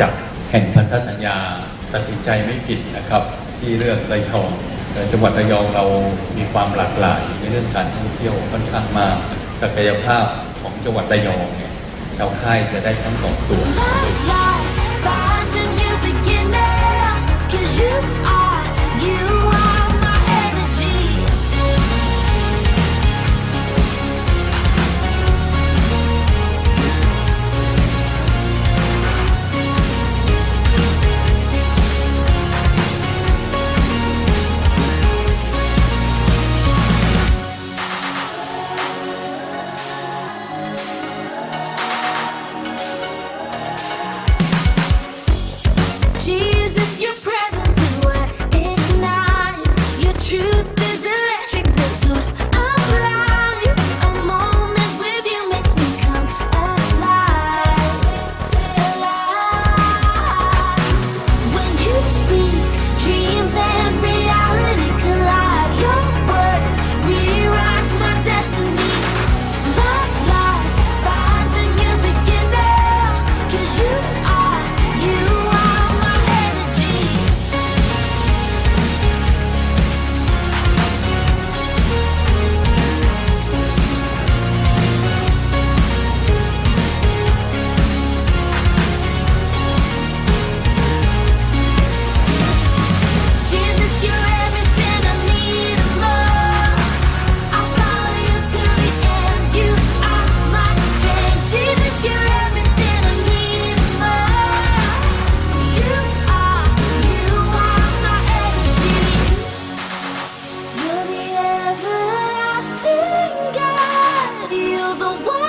จักรแห่งพันธสัญญาตัดสินใจไม่ผิดนะครับ ที่เลือกระยองจังหวัดระยองเรามีความหลากหลายในเรื่องการท่องเที่ยวค่อนข้างมากศักยภาพของจังหวัดระยองเนี่ยชาวค่ายจะได้ทั้งสองส่วน the one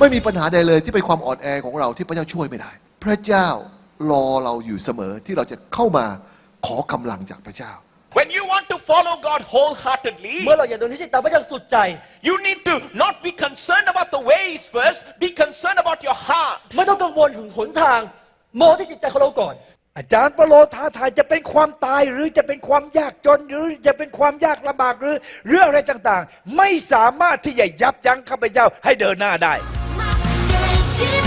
ไม่มีปัญหาใดเลยที่เป็นความอ่อนแอของเราที่พระเจ้าช่วยไม่ได้ พระเจ้ารอเราอยู่เสมอที่เราจะเข้ามาขอกำลังจากพระเจ้า When you want to follow God wholeheartedly, เมื่อเราอยากเดินที่ชิดตามพระเจ้าสุดใจ you need to not be concerned about the ways first, be concerned about your heart. ไม่ต้องกังวลถึงหนทางมองที่จิตใจของเราก่อน อาจารย์เปาโลท้าทายจะเป็นความตายหรือจะเป็นความยากจนหรือจะเป็นความยากลำบากหรือเรื่องอะไรต่างๆ ไม่สามารถที่จะยับยั้งข้าพเจ้าให้เดินหน้าได้ Chile